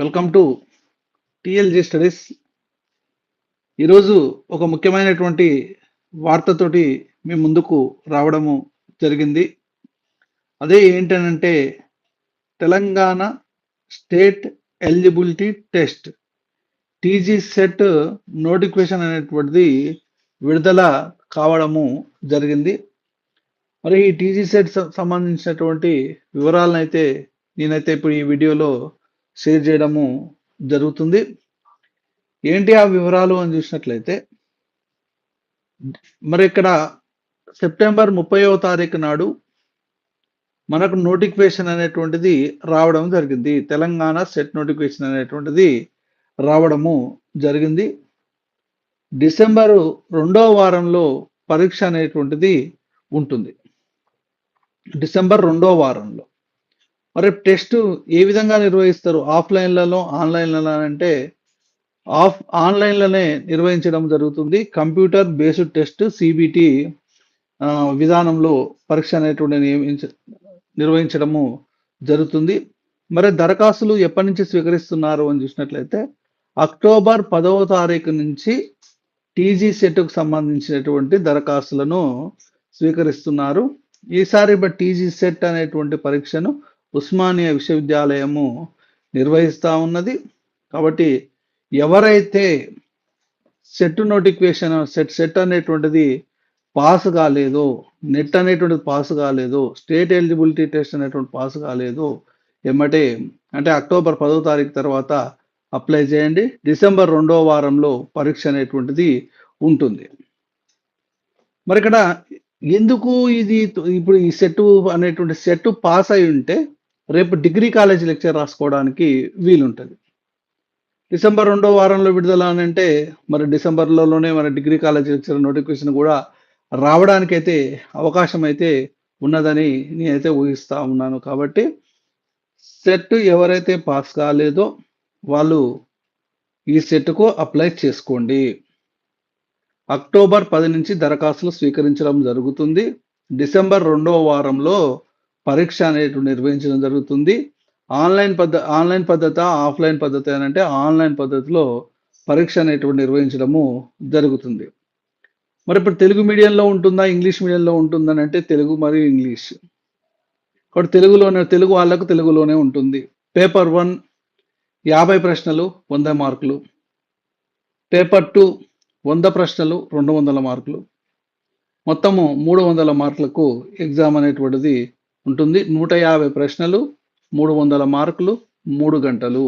Welcome to TLG studies ఈరోజు ఒక ముఖ్యమైనటువంటి వార్తతోటి మీ ముందుకు రావడము జరిగింది. అదే ఏంటనంటే Telangana state eligibility test TG SET notification అనేటువంటిది విడుదల కావడము జరిగింది. మరి ఈ టీజీ సెట్ సంబంధించినటువంటి వివరాలను అయితే నేనైతే ఇప్పుడు ఈ వీడియోలో షేర్ చేయడము జరుగుతుంది. ఏంటి ఆ వివరాలు అని చూసినట్లయితే మరి ఇక్కడ సెప్టెంబర్ ముప్పైవ తారీఖు నాడు మనకు నోటిఫికేషన్ అనేటువంటిది రావడం జరిగింది. తెలంగాణ సెట్ నోటిఫికేషన్ అనేటువంటిది రావడము జరిగింది. డిసెంబరు రెండవ వారంలో పరీక్ష అనేటువంటిది ఉంటుంది. డిసెంబర్ రెండో వారంలో. మరి టెస్ట్ ఏ విధంగా నిర్వహిస్తారు? ఆఫ్లైన్లలో ఆన్లైన్లలో అంటే ఆఫ్ ఆన్లైన్లోనే నిర్వహించడం జరుగుతుంది. కంప్యూటర్ బేస్డ్ టెస్ట్ సిబిటి విధానంలో పరీక్ష అనేటువంటి నియమించ నిర్వహించడము జరుగుతుంది. మరి దరఖాస్తులు ఎప్పటి నుంచి స్వీకరిస్తున్నారు అని చూసినట్లయితే అక్టోబర్ పదవ తారీఖు నుంచి టీజీ సెట్కు సంబంధించినటువంటి దరఖాస్తులను స్వీకరిస్తున్నారు. ఈసారి టీజీ సెట్ అనేటువంటి పరీక్షను ఉస్మానియా విశ్వవిద్యాలయము నిర్వహిస్తూ ఉన్నది. కాబట్టి ఎవరైతే సెట్ నోటిఫికేషన్ సెట్ సెట్ అనేటువంటిది పాస్ కాలేదు నెట్ అనేటువంటిది పాస్ కాలేదు స్టేట్ ఎలిజిబిలిటీ టెస్ట్ అనేటువంటి పాస్ కాలేదు ఏమంటే అంటే అక్టోబర్ పదో తారీఖు తర్వాత అప్లై చేయండి. డిసెంబర్ రెండో వారంలో పరీక్ష అనేటువంటిది ఉంటుంది. మరి ఇక్కడ ఎందుకు ఇది ఇప్పుడు ఈ సెట్ అనేటువంటి సెట్ పాస్ అయి ఉంటే రేపు డిగ్రీ కాలేజ్ లెక్చర్ రాసుకోవడానికి వీలుంటుంది. డిసెంబర్ రెండో వారంలో విడుదల అని అంటే మరి డిసెంబర్లోనే మన డిగ్రీ కాలేజ్ లెక్చర్ నోటిఫికేషన్ కూడా రావడానికైతే అవకాశం అయితే ఉన్నదని నేనైతే ఊహిస్తూ ఉన్నాను. కాబట్టి సెట్ ఎవరైతే పాస్ కాలేదో వాళ్ళు ఈ సెట్కు అప్లై చేసుకోండి. అక్టోబర్ పది నుంచి దరఖాస్తులు స్వీకరించడం జరుగుతుంది. డిసెంబర్ రెండవ వారంలో పరీక్ష అనేటువంటి నిర్వహించడం జరుగుతుంది. ఆన్లైన్ పద్ధ ఆన్లైన్ పద్ధతి ఆఫ్లైన్ పద్ధతి అని అంటే ఆన్లైన్ పద్ధతిలో పరీక్ష అనేటువంటి నిర్వహించడము జరుగుతుంది. మరి ఇప్పుడు తెలుగు మీడియంలో ఉంటుందా ఇంగ్లీష్ మీడియంలో ఉంటుందని అంటే తెలుగు మరియు ఇంగ్లీష్. కాబట్టి తెలుగులోనే తెలుగు వాళ్ళకు తెలుగులోనే ఉంటుంది. పేపర్ వన్ యాభై ప్రశ్నలు వంద మార్కులు. పేపర్ టూ వంద ప్రశ్నలు రెండు వందల మార్కులు. మొత్తము మూడు వందల మార్కులకు ఎగ్జామ్ అనేటువంటిది ఉంటుంది. నూట యాభై ప్రశ్నలు మూడు వందల మార్కులు మూడు గంటలు.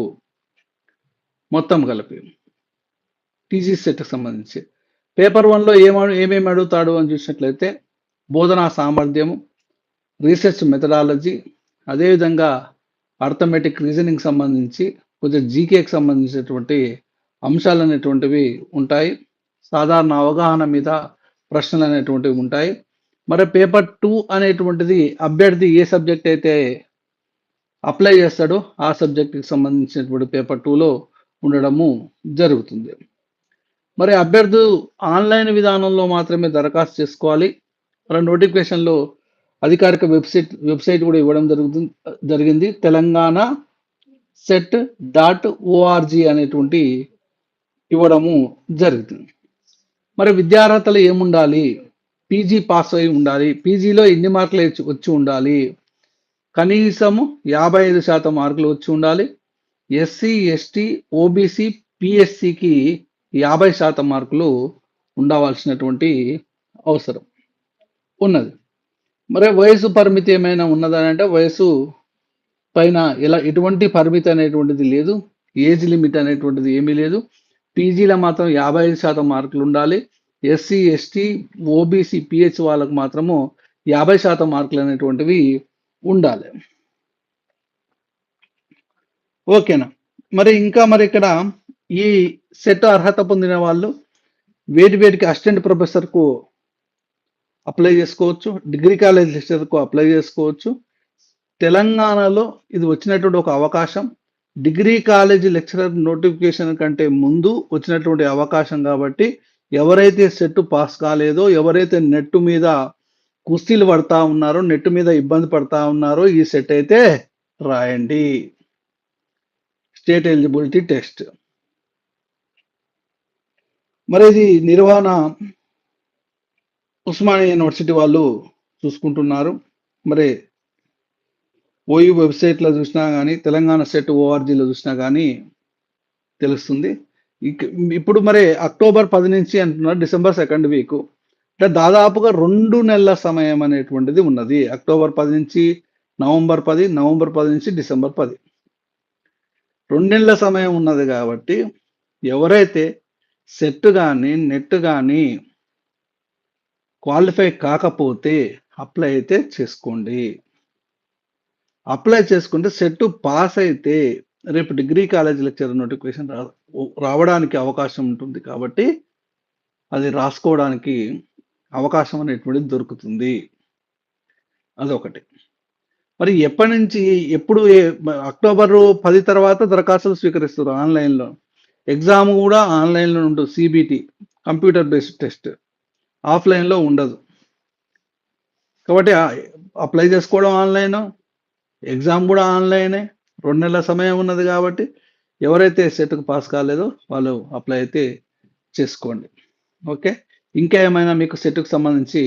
మొత్తం కలిపి. టీజీ సెట్కి సంబంధించి. పేపర్ వన్లో ఏమ ఏమేమి అడుగుతాడు అని చూసినట్లయితే బోధనా సామర్థ్యము రీసెర్చ్ మెథడాలజీ అదేవిధంగా అర్థమెటిక్ రీజనింగ్ సంబంధించి కొంచెం జీకేకి సంబంధించినటువంటి అంశాలు అనేటువంటివి ఉంటాయి. సాధారణ అవగాహన మీద ప్రశ్నలు అనేటువంటివి ఉంటాయి. మరి పేపర్ టూ అనేటువంటిది అభ్యర్థి ఏ సబ్జెక్ట్ అయితే అప్లై చేస్తాడో ఆ సబ్జెక్ట్కి సంబంధించినటువంటి పేపర్ టూలో ఉండడము జరుగుతుంది. మరి అభ్యర్థు ఆన్లైన్ విధానంలో మాత్రమే దరఖాస్తు చేసుకోవాలి. మరి నోటిఫికేషన్లో అధికారిక వెబ్సైట్ వెబ్సైట్ కూడా ఇవ్వడం జరుగుతుంది జరిగింది. తెలంగాణ సెట్ డాట్ ఓఆర్జీ అనేటువంటి ఇవ్వడము జరుగుతుంది. మరి విద్యార్హతలు ఏముండాలి? పీజీ పాస్ అయి ఉండాలి. పీజీలో ఎన్ని మార్కులు వచ్చి ఉండాలి? కనీసము యాభై ఐదు శాతం మార్కులు వచ్చి ఉండాలి. ఎస్సీ ఎస్టీ ఓబీసీ పిఎస్సికి యాభై శాతం మార్కులు ఉండవలసినటువంటి అవసరం ఉన్నది. మరి వయసు పరిమితి ఏమైనా ఉన్నదని అంటే వయసు పైన ఇలా ఎటువంటి పరిమితి అనేటువంటిది లేదు. ఏజ్ లిమిట్ అనేటువంటిది ఏమీ లేదు. పీజీలో మాత్రం యాభై ఐదు శాతం మార్కులు ఉండాలి. ఎస్సీ ఎస్టీ ఓబీసీ పిహెచ్ వాళ్ళకు మాత్రము యాభై శాతం మార్కులు అనేటువంటివి ఉండాలి. ఓకేనా? మరి ఇంకా మరి ఇక్కడ ఈ సెట్ అర్హత పొందిన వాళ్ళు వేటి వేటికి అసిస్టెంట్ ప్రొఫెసర్కు అప్లై చేసుకోవచ్చు డిగ్రీ కాలేజ్ లెక్చర్కు అప్లై చేసుకోవచ్చు. తెలంగాణలో ఇది వచ్చినటువంటి ఒక అవకాశం. డిగ్రీ కాలేజ్ లెక్చరర్ నోటిఫికేషన్ కంటే ముందు వచ్చినటువంటి అవకాశం కాబట్టి ఎవరైతే సెట్ పాస్ కాలేదో ఎవరైతే నెట్ మీద కుస్తీలు పడతా ఉన్నారో నెట్ మీద ఇబ్బంది పడతా ఉన్నారో ఈ సెట్ అయితే రాయండి. State eligibility test. మరి ఇది నిర్వహణ ఉస్మానియా యూనివర్సిటీ వాళ్ళు చూసుకుంటున్నారు. మరి ఓయూ వెబ్సైట్లో చూసినా కానీ తెలంగాణ సెట్ ఓఆర్జీలో చూసినా కానీ తెలుస్తుంది. ఇప్పుడు మరి అక్టోబర్ పది నుంచి అంటున్నారు డిసెంబర్ సెకండ్ వీక్ అంటే దాదాపుగా రెండు నెలల సమయం అనేటువంటిది ఉన్నది. అక్టోబర్ పది నుంచి నవంబర్ పది నవంబర్ పది నుంచి డిసెంబర్ పది. రెండు నెలల సమయం ఉన్నది కాబట్టి ఎవరైతే సెట్ కానీ నెట్ కానీ క్వాలిఫై కాకపోతే అప్లై అయితే చేసుకోండి. అప్లై చేసుకుంటే సెట్ పాస్ అయితే రేపు డిగ్రీ కాలేజ్ లెక్చర్ నోటిఫికేషన్ రాదు. రావడానికి అవకాశం ఉంటుంది కాబట్టి అది రాసుకోవడానికి అవకాశం అనేటువంటిది దొరుకుతుంది. అదొకటి. మరి ఎప్పటి నుంచి ఎప్పుడు ఏ- అక్టోబర్ పది తర్వాత దరఖాస్తులు స్వీకరిస్తారు ఆన్లైన్లో? ఎగ్జామ్ కూడా ఆన్లైన్లో ఉంటుంది సిబిటి కంప్యూటర్ బేస్డ్ టెస్ట్. ఆఫ్లైన్లో ఉండదు. కాబట్టి అప్లై చేసుకోవడం ఆన్లైన్ ఎగ్జామ్ కూడా ఆన్లైనే. రెండు నెలల సమయం ఉన్నది కాబట్టి ఎవరైతే సెట్కు పాస్ కాలేదో వాళ్ళు అప్లై అయితే చేసుకోండి. ఓకే ఇంకా ఏమైనా మీకు సెట్కు సంబంధించి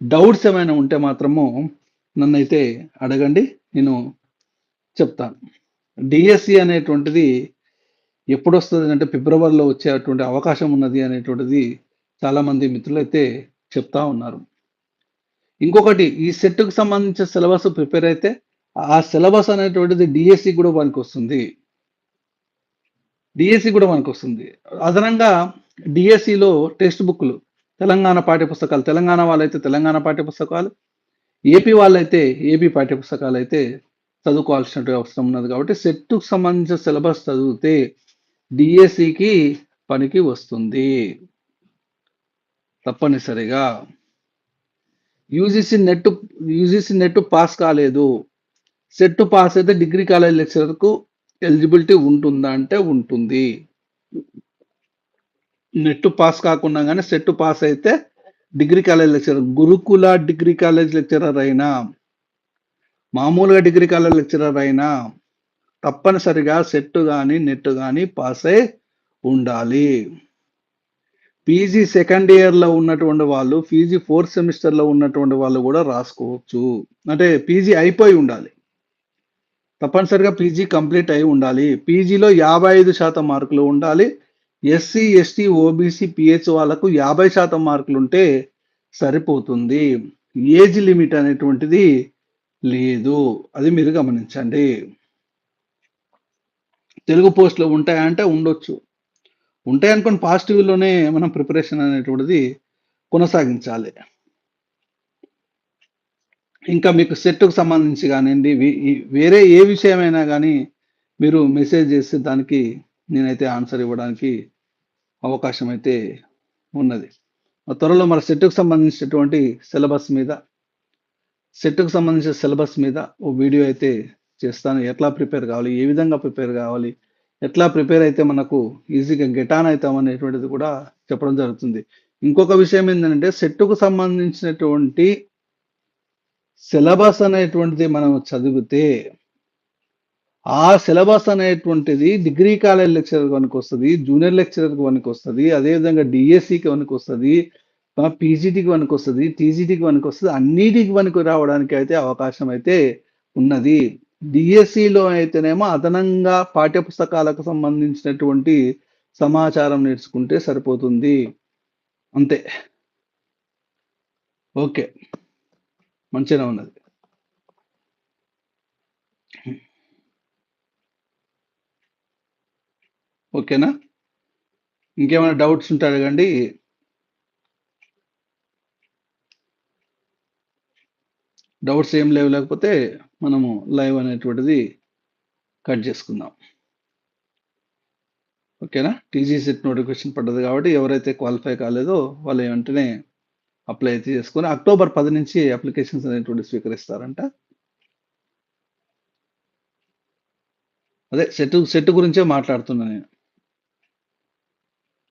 డౌట్స్ ఏమైనా ఉంటే మాత్రము నన్ను అయితే అడగండి నేను చెప్తాను. డిఎస్సి అనేటువంటిది ఎప్పుడు వస్తుంది అంటే ఫిబ్రవరిలో వచ్చేటువంటి అవకాశం ఉన్నది అనేటువంటిది చాలామంది మిత్రులు అయితే చెప్తా ఉన్నారు. ఇంకొకటి ఈ సెట్కు సంబంధించిన సిలబస్ ప్రిపేర్ అయితే ఆ సిలబస్ అనేటువంటిది డిఎస్సి కూడా పనికి వస్తుంది. డిఎస్సి కూడా మనకు వస్తుంది. అదనంగా డిఎస్సిలో టెక్స్ట్ బుక్లు తెలంగాణ పాఠ్యపుస్తకాలు తెలంగాణ వాళ్ళైతే తెలంగాణ పాఠ్యపుస్తకాలు ఏపీ వాళ్ళైతే ఏపీ పాఠ్యపుస్తకాలు అయితే చదువుకోవాల్సిన అవసరం ఉన్నది కాబట్టి సెట్కు సంబంధించిన సిలబస్ చదివితే డిఎస్సికి పనికి వస్తుంది. తప్పనిసరిగా. UGC NET UGC NET pass కాలేదు. సెట్ పాస్ అయితే డిగ్రీ కాలేజ్ లెక్చరర్కు ఎలిజిబిలిటీ ఉంటుందా అంటే ఉంటుంది. నెట్ పాస్ కాకుండా కానీ సెట్ పాస్ అయితే డిగ్రీ కాలేజ్ లెక్చరర్ గురుకుల డిగ్రీ కాలేజ్ లెక్చరర్ అయినా మామూలుగా డిగ్రీ కాలేజ్ లెక్చరర్ అయినా తప్పనిసరిగా సెట్ కానీ నెట్ కానీ పాస్ అయి ఉండాలి. పీజీ సెకండ్ ఇయర్లో ఉన్నటువంటి వాళ్ళు పీజీ ఫోర్త్ సెమిస్టర్లో ఉన్నటువంటి వాళ్ళు కూడా రాసుకోవచ్చు. అంటే పీజీ అయిపోయి ఉండాలి. తప్పనిసరిగా పీజీ కంప్లీట్ అయి ఉండాలి. పీజీలో యాభై ఐదు శాతం మార్కులు ఉండాలి. ఎస్సీ ఎస్టీ ఓబీసీ పిహెచ్ వాళ్ళకు యాభై శాతం మార్కులు ఉంటే సరిపోతుంది. ఏజ్ లిమిట్ అనేటువంటిది లేదు. అది మీరు గమనించండి. తెలుగు పోస్టులు ఉంటాయంటే ఉండొచ్చు. ఉంటాయి అనుకోని పాజిటివ్లోనే మనం ప్రిపరేషన్ అనేటువంటిది కొనసాగించాలి. ఇంకా మీకు సెట్కు సంబంధించి కానివ్వండి వేరే ఏ విషయమైనా కానీ మీరు మెసేజ్ చేస్తే దానికి నేనైతే ఆన్సర్ ఇవ్వడానికి అవకాశం అయితే ఉన్నది. ఆ త్వరలో మన సెట్కు సంబంధించినటువంటి సిలబస్ మీద సెట్కు సంబంధించిన సిలబస్ మీద ఓ వీడియో అయితే చేస్తాను. ఎట్లా ప్రిపేర్ కావాలి ఏ విధంగా ప్రిపేర్ కావాలి ఎట్లా ప్రిపేర్ అయితే మనకు ఈజీగా గెటాన్ అవుతాం అనేటువంటిది కూడా చెప్పడం జరుగుతుంది. ఇంకొక విషయం ఏంటంటే సెట్కు సంబంధించినటువంటి సిలబస్ అనేటువంటిది మనం చదివితే ఆ సిలబస్ అనేటువంటిది డిగ్రీ కాలేజ్ లెక్చరర్ వరకు వస్తుంది జూనియర్ లెక్చరర్కి వరకు వస్తుంది అదేవిధంగా డిఎస్సికి వరకు వస్తుంది పీజీటీకి వరకు వస్తుంది టీజీటీకి వరకు వస్తుంది అన్నిటికి వరకు రావడానికి అయితే అవకాశం అయితే ఉన్నది. డిఎస్సిలో అయితేనేమో అదనంగా పాఠ్యపుస్తకాలకు సంబంధించినటువంటి సమాచారం నేర్చుకుంటే సరిపోతుంది. అంతే. ఓకే. మంచిగా ఉన్నది. ఓకేనా? ఇంకేమైనా డౌట్స్ ఉంటే అడగండి. డౌట్స్ ఏం లేవు లేకపోతే మనము లైవ్ అనేటువంటిది కట్ చేసుకుందాం. ఓకేనా? టీజీ సెట్ నోటిఫికేషన్ పడ్డది కాబట్టి ఎవరైతే క్వాలిఫై కాలేదో వాళ్ళు వెంటనే అప్లై అయితే చేసుకొని అక్టోబర్ పది నుంచి అప్లికేషన్స్ అనేటువంటి స్వీకరిస్తారంట. అదే సెట్ సెట్ గురించే మాట్లాడుతున్నా నేను.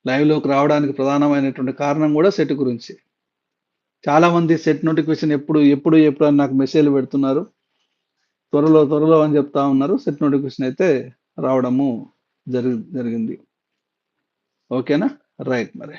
లైవ్లోకి రావడానికి ప్రధానమైనటువంటి కారణం కూడా సెట్ గురించి. చాలామంది సెట్ నోటిఫికేషన్ ఎప్పుడు ఎప్పుడు ఎప్పుడు అని నాకు మెసేజ్ పెడుతున్నారు. త్వరలో త్వరలో అని చెప్తా ఉన్నారు. సెట్ నోటిఫికేషన్ అయితే రావడము జరి జరిగింది. ఓకేనా? రైట్ మరి.